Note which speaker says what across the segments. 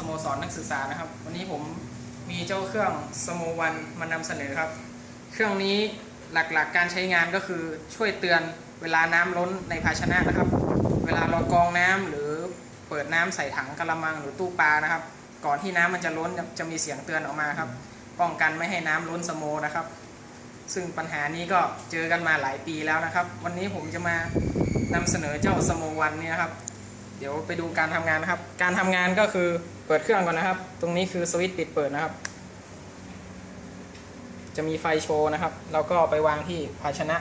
Speaker 1: สโมสรนักศึกษานะครับ วันนี้ผมมีเจ้าเครื่องสโมวันมานำเสนอครับ เครื่องนี้หลักๆกการใช้งานก็คือช่วยเตือนเวลาน้ำล้นในภาชนะนะครับ เวลาเรากรองน้ำหรือเปิดน้ำใส่ถังกะละมังหรือตู้ปลานะครับ ก่อนที่น้ำมันจะล้นจะมีเสียงเตือนออกมาครับ ป้องกันไม่ให้น้ำล้นสโมนะครับ ซึ่งปัญหานี้ก็เจอกันมาหลายปีแล้วนะครับ วันนี้ผมจะมานำเสนอเจ้าสโมวันนี่ครับ เดี๋ยวไปดูการทำงานนะครับ การทำงานก็คือเปิดเครื่องก่อนนะครับ ตรงนี้คือสวิตช์ปิดเปิดนะครับ จะมีไฟโชว์นะครับ เราก็ไปวางที่ภาชนะ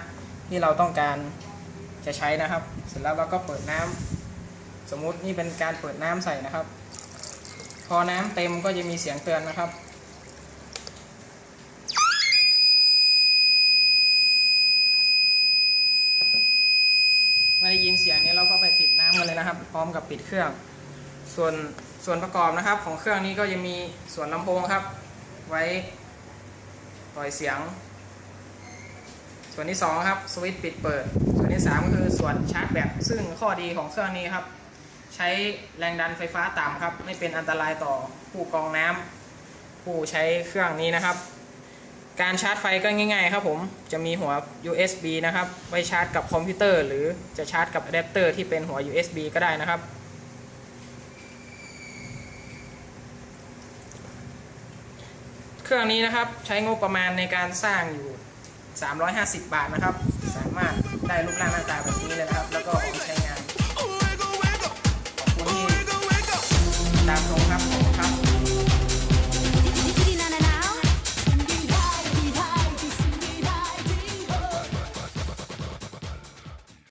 Speaker 1: ที่เราต้องการจะใช้นะครับ เสร็จแล้วเราก็เปิดน้ำสมมุตินี่เป็นการเปิดน้ำใส่นะครับ พอน้ำเต็มก็จะมีเสียงเตือนนะครับ เสียงนี้เราก็ไปปิดน้ำกันเลยนะครับ พร้อมกับปิดเครื่อง ส่วนส่วนประกอบนะครับ ของเครื่องนี้ก็จะมีส่วนลำโพงครับ ไว้ปล่อยเสียง ส่วนที่2ครับสวิตช์ปิดเปิด ส่วนที่ 3 ก็คือส่วนชาร์จแบตซึ่งข้อดีของเครื่องนี้ครับ ใช้แรงดันไฟฟ้าต่ำครับ ไม่เป็นอันตรายต่อผู้กองน้ำผู้ใช้เครื่องนี้นะครับ การชาร์จไฟก็ง่ายๆครับผม จะมีหัว USB นะครับ ไว้ชาร์จกับคอมพิวเตอร์ หรือจะชาร์จกับอะแดปเตอร์ที่เป็นหัว USB ก็ได้นะครับ เครื่องนี้นะครับใช้งบประมาณในการสร้างอยู่ 350 บาทนะครับ สามารถได้รูปร่างหน้าตาแบบนี้เลยนะครับ แล้วก็